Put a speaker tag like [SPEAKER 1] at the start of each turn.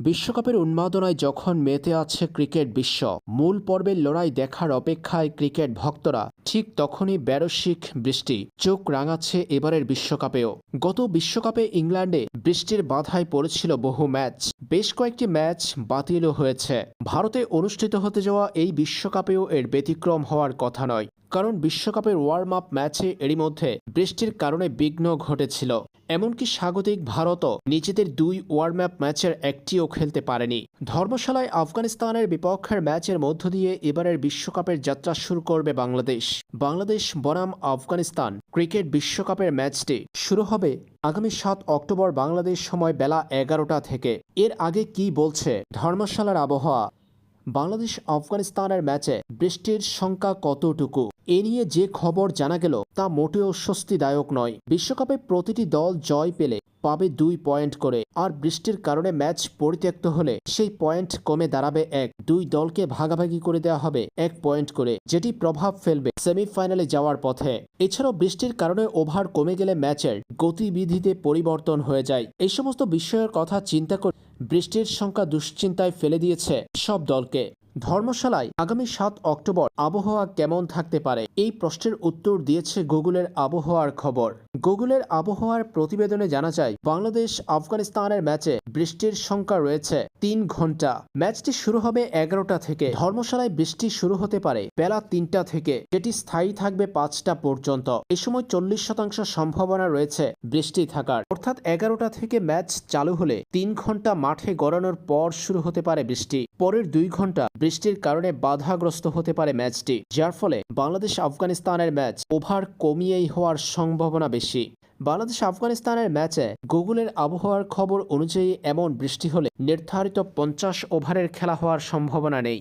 [SPEAKER 1] বিশ্বকাপের উন্মাদনায় যখন মেতে আছে ক্রিকেট বিশ্ব, মূল পর্বের লড়াই দেখার অপেক্ষায় ক্রিকেট ভক্তরা, ঠিক তখনই ব্যারসিক বৃষ্টি, চোখ রাঙাচ্ছে এবারের বিশ্বকাপেও। গত বিশ্বকাপে ইংল্যান্ডে বৃষ্টির বাধায় পড়েছিল বহু ম্যাচ, বেশ কয়েকটি ম্যাচ বাতিলও হয়েছে। ভারতে অনুষ্ঠিত হতে যাওয়া এই বিশ্বকাপেও এর ব্যতিক্রম হওয়ার কথা নয়, কারণ বিশ্বকাপের ওয়ার্ম আপ ম্যাচে এরই মধ্যে বৃষ্টির কারণে বিঘ্ন ঘটেছিল। এমনকি স্বাগতিক ভারতও নিজেদের দুই ওয়ার্ম আপ ম্যাচের একটিও খেলতে পারেনি। ধর্মশালায় আফগানিস্তানের বিপক্ষের ম্যাচের মধ্য দিয়ে এবারের বিশ্বকাপের যাত্রা শুরু করবে বাংলাদেশ। বাংলাদেশ, বনাম, আফগানিস্তান ক্রিকেট বিশ্বকাপের ম্যাচটি শুরু হবে আগামী সাত অক্টোবর বাংলাদেশ সময় বেলা এগারোটা থেকে। এর আগে কি বলছে ধর্মশালার আবহাওয়া? বাংলাদেশ আফগানিস্তানের ম্যাচে বৃষ্টির সংখ্যা কতটুকু? এ নিয়ে যে খবর জানা গেল তা মোটেও স্বস্তিদায়ক নয়। বিশ্বকাপে প্রতিটি দল জয় পেলে পাবে দুই পয়েন্ট করে, আর বৃষ্টির কারণে ম্যাচ পরিত্যক্ত হলে সেই পয়েন্ট কমে দাঁড়াবে এক। দুই দলকে ভাগাভাগি করে দেওয়া হবে, এক পয়েন্ট করে, যেটি প্রভাব ফেলবে সেমিফাইনালে যাওয়ার পথে। এছাড়াও বৃষ্টির কারণে ওভার কমে গেলে ম্যাচের গতিবিধিতে পরিবর্তন হয়ে যায়। এই সমস্ত বিষয়ের কথা চিন্তা করে বৃষ্টির সংখ্যা দুশ্চিন্তায় ফেলে দিয়েছে সব দলকে। ধর্মশালায় আগামী সাত অক্টোবর আবহাওয়া কেমন থাকতে পারে? এই প্রশ্নের উত্তর দিয়েছে গুগলের আবহাওয়ার খবর। গুগলের আবহাওয়ার প্রতিবেদনে জানা যায়, বাংলাদেশ আফগানিস্তানের ম্যাচে বৃষ্টির সংখ্যা রয়েছে তিন ঘণ্টা। ম্যাচটি শুরু হবে এগারোটা থেকে। ধর্মশালায় বৃষ্টি শুরু হতে পারে বেলা তিনটা থেকে। যেটি স্থায়ী থাকবে পাঁচটা পর্যন্ত। এ সময় চল্লিশ শতাংশ সম্ভাবনা রয়েছে বৃষ্টি থাকার। অর্থাৎ এগারোটা থেকে ম্যাচ চালু হলে তিন ঘণ্টা মাঠে গড়ানোর পর শুরু হতে পারে বৃষ্টি। পরের দুই ঘণ্টা বৃষ্টির কারণে বাধাগ্রস্ত হতে পারে ম্যাচটি, যার ফলে বাংলাদেশ আফগানিস্তানের ম্যাচ ওভার কমিয়েই হওয়ার সম্ভাবনা বেশি। বাংলাদেশ আফগানিস্তানের ম্যাচে গুগলের আবহাওয়ার খবর অনুযায়ী এমন বৃষ্টি হলে নির্ধারিত পঞ্চাশ ওভারের খেলা হওয়ার সম্ভাবনা নেই।